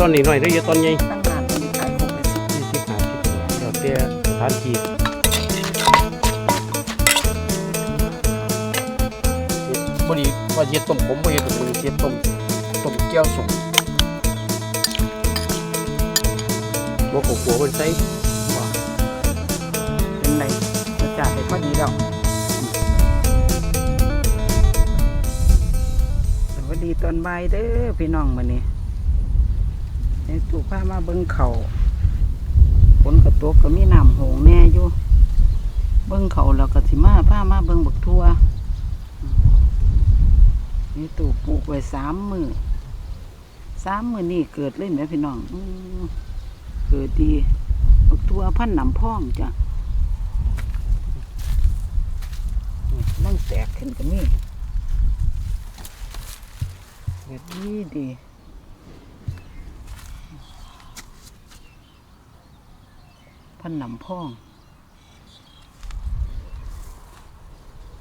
ตอนนี้หน่อยได้อยู่ตอนใหญ่ตั้งนานมันขายคงเลยสิยี่สิบห้าสิบเดี๋ยวเตี้ยสถานที่บดีว่าเย็ดต้มผมบ่เย็ดต้มเย็ดต้มต้มแก้วสุกบ่กลัวๆมันใส่เป็นไรรสชาติได้พอดีแล้วสวัสดีตอนบ่ายเด้อพี่น้องมื้อนี้ ในตู้ผ้ามาเบิ่งเขาฝนกระตกก็มีน้ำหงแน่อยู่เบิ่งเขาแล้วก็สิมาผ้ามาเบิ่งบักทั่วนี่ตู้ปลูกไว้สามมือสามมือนี่เกิดเลยไหมพี่น้องอเกิดดีบักทั่วพันหนำพ่องจ้ะมันแตกขึ้นก็มีเด็ดดีดี พันหนำพ่อง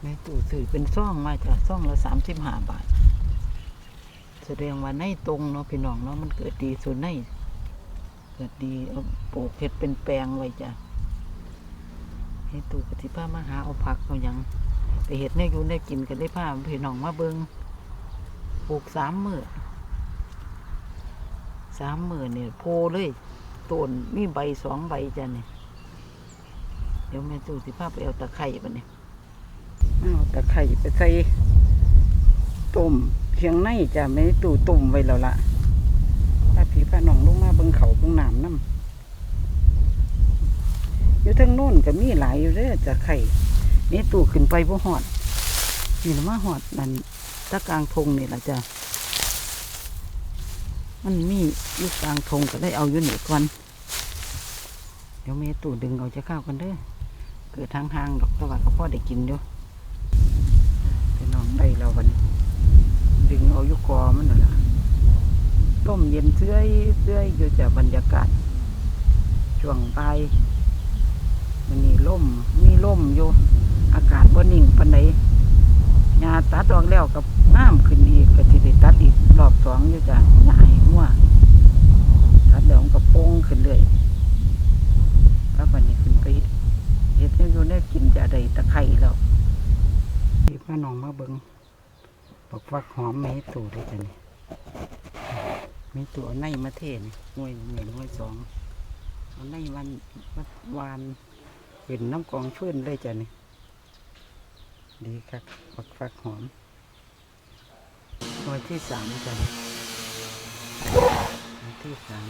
ในตู้สื่อเป็นซ่องมาจากซ่องละสามสิบห้าบาท แสดงว่าในตรงเนาะพี่น้องเนาะมันเกิดดีส่วนในเกิดดีเอาปลูกเห็ดเป็นแปลงไว้จ้ะให้ตู้กติผ้ามาหาเอาผักเอาหยังไปเห็ดเนี่ยอยู่เนี่ยกินกันได้ผ้าพี่น้องมาเบิงปลูกสามมือสามมือเนี่ยโพเลยต้นมีใบสองใบจ้ะเนี่ย เดี๋ยวแม่ตู้สิพาไปเอาตะไคร่ปะเนี่ยเอาตะไคร่ไปใส่ต้มเคียงในจะไม่ตู้ต้มไว้แล้วล่ะพาผีพาน้องลงมาเบิงเขาเบิงน้ำน้ำอยู่ทั้งโน้นก็มีหลายอยู่เด้อตะไคร่นี่ตู่ขึ้นไปบ่หอดนี่ละมาหอดนั่นตะกลางทงนี่ละจ้ะมันมีอยู่กลางทงก็ได้เอาอยู่นี่ก่อนเดี๋ยวเมตู่ดึงเอาจะเข้ากันเด้อ เกิดทางห่างดอกต่ว่าก็พ่อได้กินอยู่ไปน้องได้แล้ววันนี้ดึงเอายู่กอมันน่ะล่ะต้มเย็นเสื้อยเสื้อยอยู่จากบรรยากาศ ช่วงบ่ายมันนี่ล่มมีล่มอยู่ อากาศบ่นิ่งปานใดหญ้าตัดออกแล้วกับงามขึ้นอีกก็สิได้ตัดอีกรอบสองอยู่จ้ะหญ้าให้หัวตัดเดี๋ยวมันก็โป่งขึ้นเลยแล้ววันนี้ ขึ้นไปเฮ็ดให้อยู่ได้กินจะได้ตะไคร้แล้วพี่พาน้องมาเบิงบักฟักหอมแม่ตู่ด้วยจ้ะนี่มีตัวในมาเทศหน่วยหนึ่งหน่วยสองเอาในวันวันวานเป็นน้ำกองฟื้นเลยจ้ะนี่ดีครับฝักฝักหอมตัวที่สามจ้ะนี่ตัวที่สาม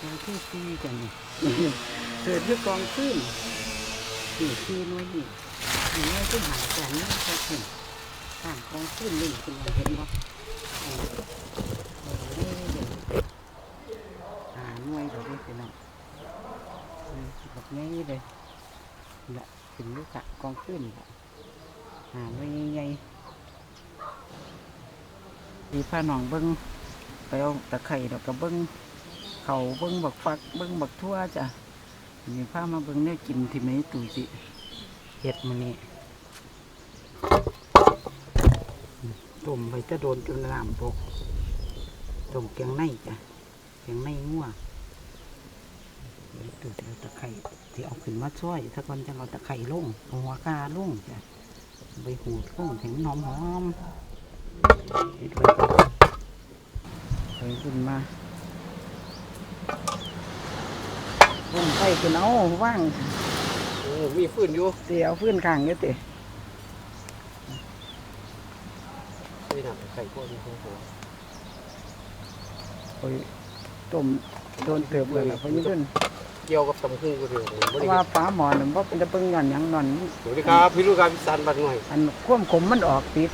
ตัวที่สี่จ้ะนี่เกิดที่กองฟื้นสี่สี่น้อยนี่นี่หน้อยที่หายจ้ะนี่ก็เห็นข้างกองฟื้นหนี่งคุณเห็นบ่เออเออนี่เดี๋ยวหาหน่วยเดี๋ยวนี้พี่น้อแบบนี้เลยละถึงลูกกะกองขึ้นละหาไว้ใหญ่ๆดีผ้าหนองเบิ้งไปเอาตะไคร่แล้วก็เบิ้ง เขาเบิ้งบักฟักเบิ้งบักทั่วจ้ะมีผ้ามาเบิ้งเนี่ยกินที่ไม่ตู่สิเห็ดมันนี่ต้มไปจะโดนจนน้ำตกต้มแกงในจ้ะแกงในงัวตูดเอาตะไคร่ที่เอาขึ้นมาช่วยถ้าก่อนจะเอาตะไคร่ลงเอาหัวกาลงจ้ะใบหูดลงถึงหอมหอมๆเฮ็ดไว้ก่อนไปขึ้นมา ลงไปขึ้นเอาว่างโอ้มีฟืนอยู่เสียเอาพื้นข้างเยอะเตะนี่นะไข่พวกนี้ของผมโอ้ยต้มโดนเติบเลยล่ะเพราะนี่ขึ้นเกี่ยวกับตำพึ่งก็เดียวผมเพบ่ได้ราะว่าฟ้าหมอนึงว่าเป็นจะเบิ่งย้อนหยังนอนสวัสดีครับพี่ลูกครับพี่สันบัดหน่อย อันความขมมันออกติด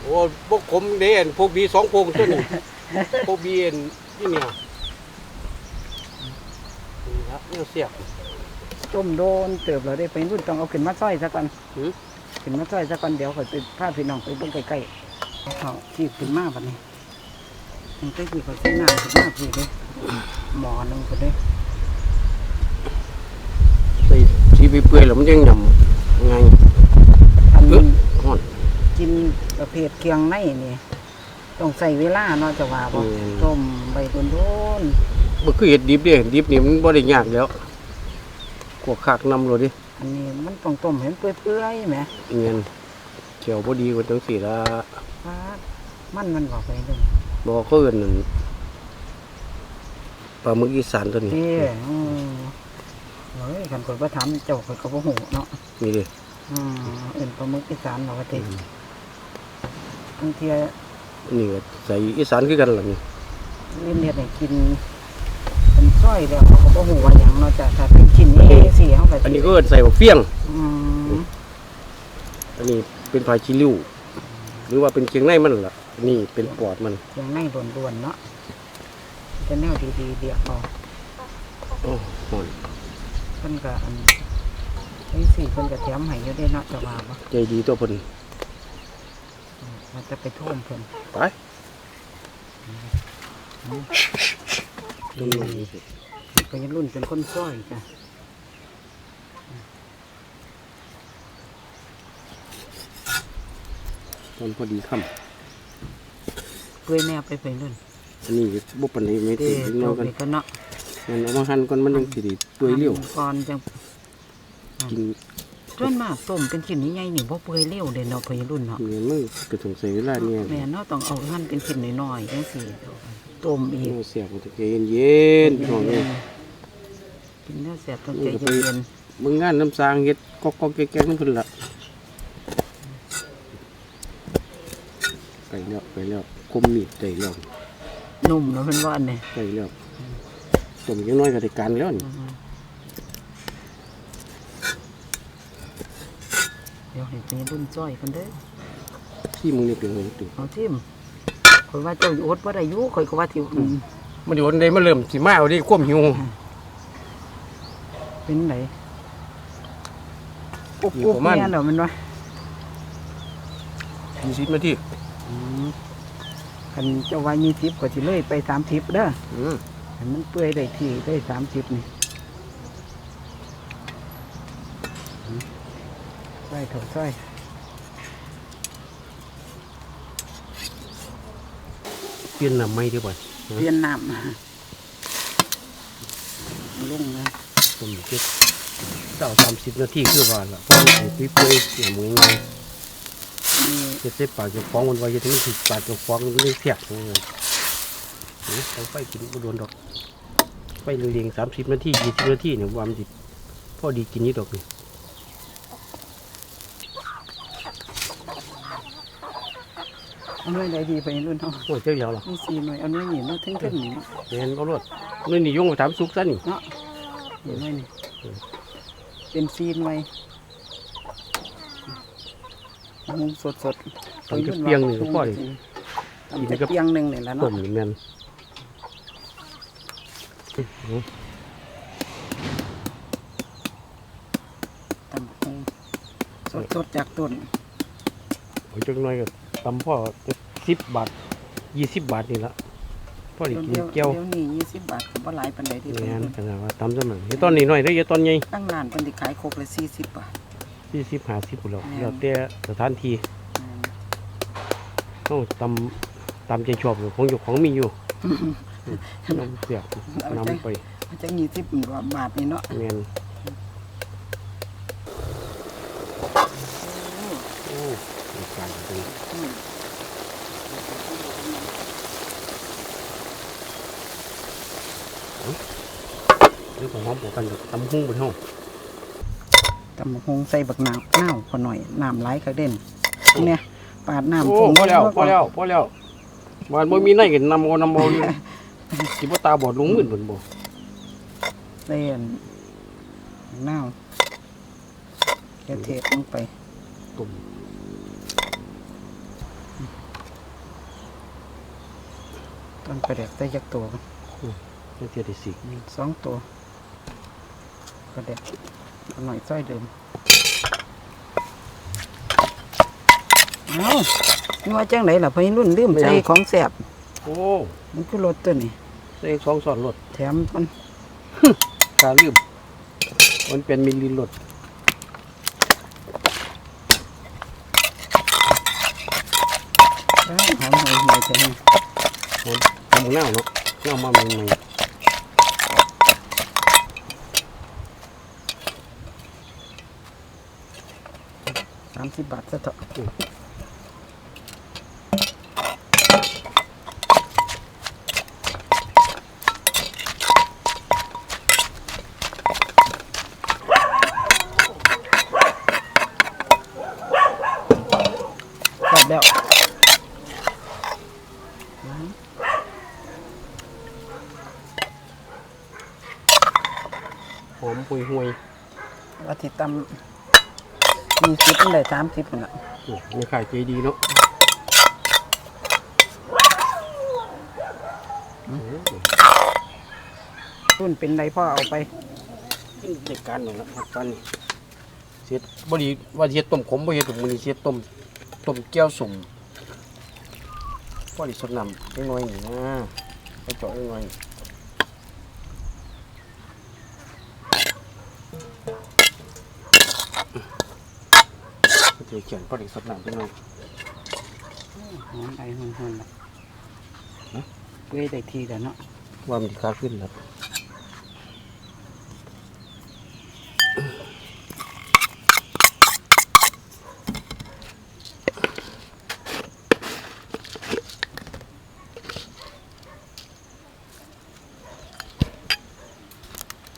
โอ้พวกผมเด่นพวกบีสองพวงตัวนี้พวกบีเอ็นนี่เนี่ยนี่ครับ เนี่ยเสียบต้มโดนเติบเราได้ไปรุ่นต้องเอาขึ้นมาซอยซะก่อนหือขึ้นมาซอยซะก่อนเดี๋ยวข่อยไปพาพี่น้องไปเบิ่งใกล้ๆเขาขีบขึ้นมาบัดนี้มันก็คือเขาใช้น้ำขึ้นมาพี่เลยหมอหนึงคนเลยใส่ชีไปเปื่อยแล้วมันยังหย่ำไงอันเอ้นี้ยห่อน กินประเภทเคียงในนี่ตต้องใส่เวลาเนาะจะว่าบ่อืม ต้มใบโดน บ่คือเห็ดดิบเด้ดิบนี่มันบ่ได้ยากแล้วกวกคักนำโลดดิๆอันนี้มันต้องต้มให้มันเปื่อยๆแหมเงี้ยเขียวบ่ดีกว่าจังซี่ละปาดมันมันบอกไปเด้อบ่เขาเอิ้นนั่นปลาหมึกอีสานตัวนี้เด้อืมเฮ้ยคันคนบ่ถามเจ้าข้อยก็บ่ฮู้เนาะนี่เด้อืมเอิ้นปลาหมึกอีสานเนาะว่าติบางเทีนี่ก็ใส่อีสานคือกันล่ะนี่เล่นเฮ็ดให้กินเป็น ซอยแล้วเขาก็บ่ฮู้ว่าหยังเนาะจ้ะถ้าเป็นชิ้นนี้สิเฮาก็สิอันนี้ก็เอิ้นใส่บักเฟี้ยง อืมอันนี้เป็นพายชิลิวหรือว่าเป็นเคียงในมันล่ะอันนี่เป็นปอดมันอย่างในล้วนๆเนาะจะแนวดีๆเดียวเอาโอ้หอนเพิ่นก็อันไอ้สิเพิ่นก็แถมให้อยู่ได้เนาะจะว่าบ่ใจดีตัวเพิ่นมันจะไปท่วมเพิ่นไป ดูนี่สิเพิ่นรุ่นเป็นคนซอยจ้ะตอนพอดีค่เปื่อยแนวไปไปรุ่นำอันนี้บุปผานี้ไม่เด้ติดโลเนากกันนี้ก็เนาะมันเอามาหั่นก่อนมันยังสิไดีตัวเลี้ยวก่อนจังกินส่วนมากต้มเป็นชิ้นใหญ่ๆนี่บ่เปื่อยเร็วเด้เนาะเพิ่นรุ่นเนาะเนี่ยมันก็ต้องใส่เวลาเนี่ยแม่เนาะต้องเอาหั่นเป็นชิ้นน้อยๆจังซี่ ต้มอีกโอ้เสียบมันจะเย็นเย็นๆพี่น้องเนี่ยกินแล้วแซ่บต้องใจเย็นมึงงานน้ำสางเฮ็ดก๊อกๆแก๊กๆนั่นเพิ่นละไปแล้วไปแล้วคมมีดได้แล้วๆนุ่มเนาะเพิ่นว่าอันนี้ได้แล้วต้มยังน้อยก็ได้การแล้วนี่อืมเดี๋ยวให้เป็นรุ่นจ้อยกันเด้อที่มึงนี่เป็นไงติเอาทิม ข่อยว่าเจ้าอดบ่ได้อยู่ข่อยก็ว่าที่อืมมันอยู่อันใดมันเริ่มสิมาเอาดิความหิวเป็นไหนอุบอยู่อุบประมาณเนี่ยเหรอมันวะ20นาทีคันเจ้าว่ามีทิปก็สิเลยไปสามทิปเด้ออืมให้มันเปื่อยได้ที่ได้สามทิปนี่ใส่เถาใส่ เป ลี่ยนน้ำใหม่ดีกว่าเปลี่ยนน้ำลุงนะผมเก็บเจ้า30นาทีคือว่าล่ะเพราะมันสิเปื่อยๆอย่างมึงไงนี่เฮ็ดใส่ปากเจ้าของมันไว้เฮ็ดให้มันสิปากเจ้าของมันเลยเสียกจังเลยนี่เอาไฟกินบ่โดนดอกไฟเรียงๆ30นาที20นาทีเนี่ยว่ามันสิพอดีกินนี่ดอกนี่ เอาหน่วยใดดีไปรุ่นเนาะโอ้ยเจ้าเดียวล่ะมีสี่หน่วยเอาหน่วยนี่เนาะถึงถึงนี่เนาะเห็นเอารถนี่นี่ยงไปถามสุกซะนี่เนาะเห็นไหมนี่เป็นซีนไว้มุงสดสดๆตอนจะเปียงนี่ก็พอดีตำจะเปียงหนึ่งนี่แหละต้เนาะมนี่แม่นตำคงสดสดๆจากต้นโอ้ยจังน้อยก็ ตำพ่อจะสิบบาทยี่สิบบาทนี่ละพ่อได้กินเดี๋ยวเกี๊ยวเดี๋ยวนี้ยี่สิบบาทก็บ่หลายปานใดที่แม่เป็นนขนาดว่าตำซะหน่อยเฮ้ยตอนนี้น้อยได้ออย่าตอนใหญ่ตั้งนานเพิ่นสิขายครกละสี่สิบบาท สี่สิบห้าสิบแล้วแม่น แล้วแต่สถานที่อืมต้องตำตำใจชอบของอยู่ของมีอยู่น้ำเสียบนำไปมันจะยี่สิบบาทนี่เนาะแม่นโอ้มี การเป็นอืมเรื่องของหอมปวกันกับตำหุ้งบนห้องตำคงใส่บักน้ำน้าวพอหน่อยน้ำไหลายคักเด่นเนี่ยปาดน้ำโอ้ฟงพอแล้วไก่นพอแล้วพอแล้วบ้านบ่มีในกันนำเอานำเอาอยู่สิบ่ตาบอดลงมืดเพิ่นบ่เส้นน้าวแค่เทศลงไปตุ่ม ต้นกระเด็กใส่ยักตัวจังซี่ได้สิสองตัวกระเด็กเอาหน่อยส้อยเดิมเอานี่ว่าจังไหนล่ะพี่รุ่นลืมใส่ของแสบโอ้มันคือรถตัวนี้ใส่สองสอนรถแถมมันกาลืมมันเป็นมิลลิรถได้หอมหอยหอยใช่ไหมหอม หอมเน่าเนาะเน่ามาใหม่สามสิบบาทซะเถอะแซ่บแล้ว ๆ หอมห่วยห่วยอาทิตย์ตำมีสิบเลยสามสิบน่ะๆนี่มีขายใจดีเนาะอืมรุ่นเป็นไรพ่อเอาไปเด็กการหน่อยนะครับการนี่เสียบดีว่าเสียต้มขมบ่เสียต้มมือเสียต้มต้มแก้วสุ่มพอดีสดน้ำเล็กน้อยนี่นะไปเจาะเล็กน้อย ดี๋ยวเขียนพอดีสดน้ำเล็กน้อยหอมไปหอมหอมละเว้ยได้ทีแล้วเนาะว่ามันดีค่าขึ้นแล้ว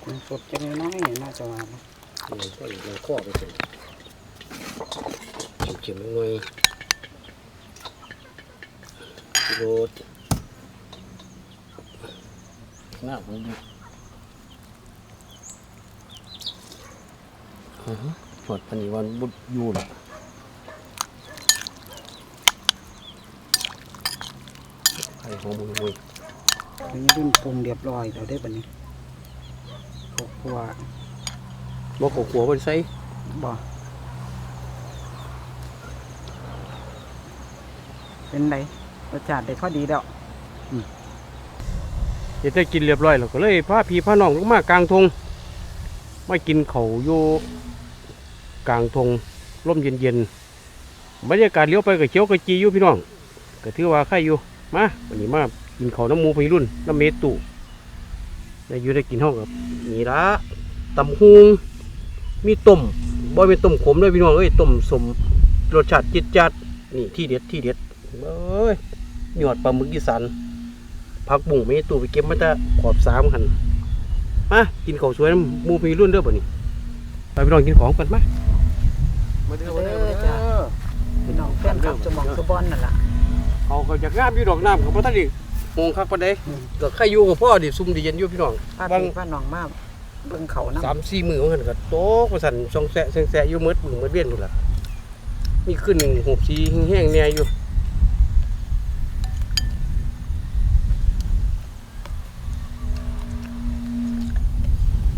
มันสดจังน้อยน่าจะว่านะมันก็อีกมันข้อไปเสร็จ เขียนเล็กน้อยโรดหน้าผมดีอือฮึสดพันนี้วันบุดอยู่ละไข่หอมมุ้ยเป็นรุ่นปรุงเรียบร้อยแล้วได้บัดนี้ครอบครัวบอกขัวๆมันใส่บ่ เป็นไรรสชาติได้พอดีแล้วเดี๋ยวได้กินเรียบร้อยแล้วก็เลยพาพี่พาน้องลงมากลางทงมากินเขาอยู่กลางทงร่มเย็นๆบรรยากาศเลี้ยวไปกับเขียวกับจีอยู่พี่น้องก็ถือว่าใครอยู่มาวันนี้มากินเขาน้ำมูพี่รุ่นน้ำเมตุได้อยู่ได้กินห้องกับนี่ละตำฮุงมีต้มบ่เป็นต้มขมเลยพี่น้องเอ้ยต้มสมรสชาติจิตจัดนี่ที่เด็ดที่เด็ด เอ้ยหยอดปลาหมึกอีสานผักบุ้งไม่ตู้ไปเก็บมาแต่ขอบสามคันมากินข้าวสวยน้ำหมูพีรุ่นเด้อบ่นี่ไปไปลองกินของกันมามาเด้อเด้อจ้ะพี่น้องแฟนคลับจะมองสบอนนั่นล่ะเขาก็จากงามอยู่ดอกน้ำเขาบ่ทันได้มองคักปานใดอืมก็ใครอยู่กับพ่อดิซุ่มดีเย็นอยู่พี่น้องพาบางพี่พาน้องมาเบิ่งเขานำสามสี่มื้อมันก็โตกว่าสั่นซองแซะแซงแซะอยู่มืดมือมืดเวียนพุ่นล่ะมีขึ้นหนึ่งหกสีแห้งๆแน่อยู่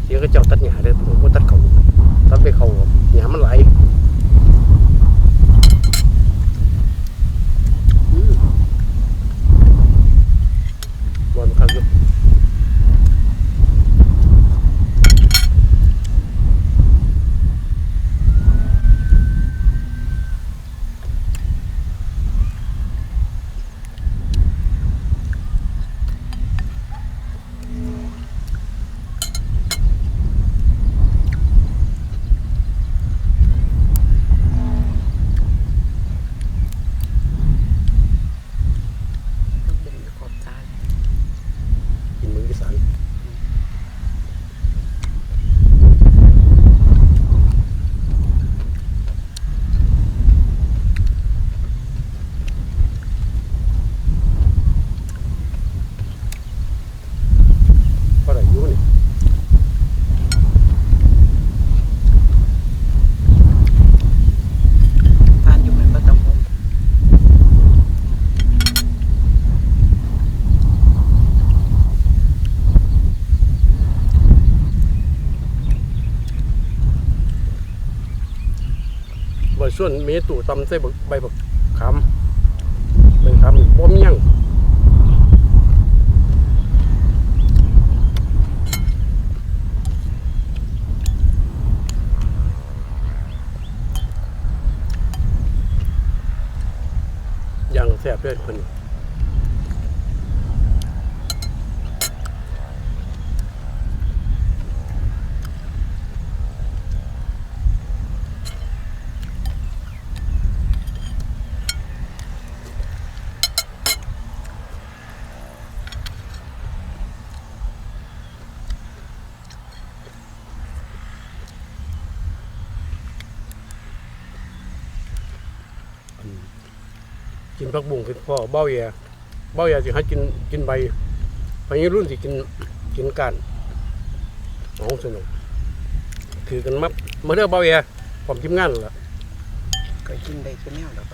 เดี๋ยวก็เจ้าตัดหญ้าเด้อผมบ่ตัดเขาตัดไปเขาหญ้ามันไหลอืมบอลครับอยู่ เบิ่งขอบจาน กินมืออีสานก็ได้อยู่นี่ ทานอยู่เหมือนบ่ต้องงง ใบ ส่วนเมตุตำใส่ใบบักขามใบขามนี่บ่มียังอย่างแซ่บเลยเพิ่นกิน ผักบุ้งคือพ่อเบ้าแย่เบ้าแย่สิให้กินกินใบพญรุ่นสิกินกินก้านเอาสนุกถือกันมาเรื่องเบ้าแย่ความทีมงานนั่นล่ะ ก็กินได้คือแนวแล้วไป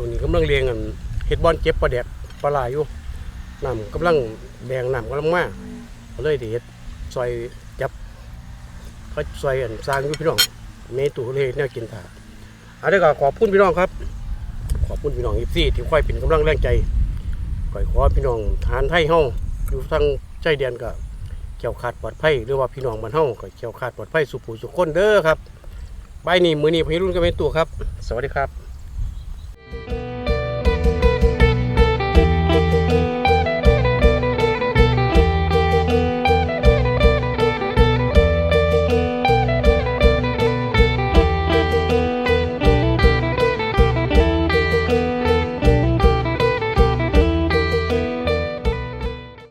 ช่วงนี้กำลังเลี้ยงกันเฮ็ดบอลเจ็บปลาแดกปลาไหลาอยู่น้ำกำลังแดงน้ำกำลังมาก็เลยได้เฮ็ดซอยจับเขาซอยอันสร้างอยู่พี่น้องเมตูเลยแนวกินถาอันนี้ก็ขอบคุณพี่น้องครับ ขอบคุณพี่น้องอีซี่ที่คอยเป็นกำลังแรงใจคอยขอพี่น้องทารไทยเฮาอยู่ทางใจแดนก็เกี่ยวขาดปลอดภัยหรือว่าพี่น้องบ้านเฮาก็เกี่ยวขาดปลอดภัยสุขผู้สุขคนเด้อครับใบนี้มือนี้พี่รุ่นก็เป็นตัวครับ สวัสดีครับ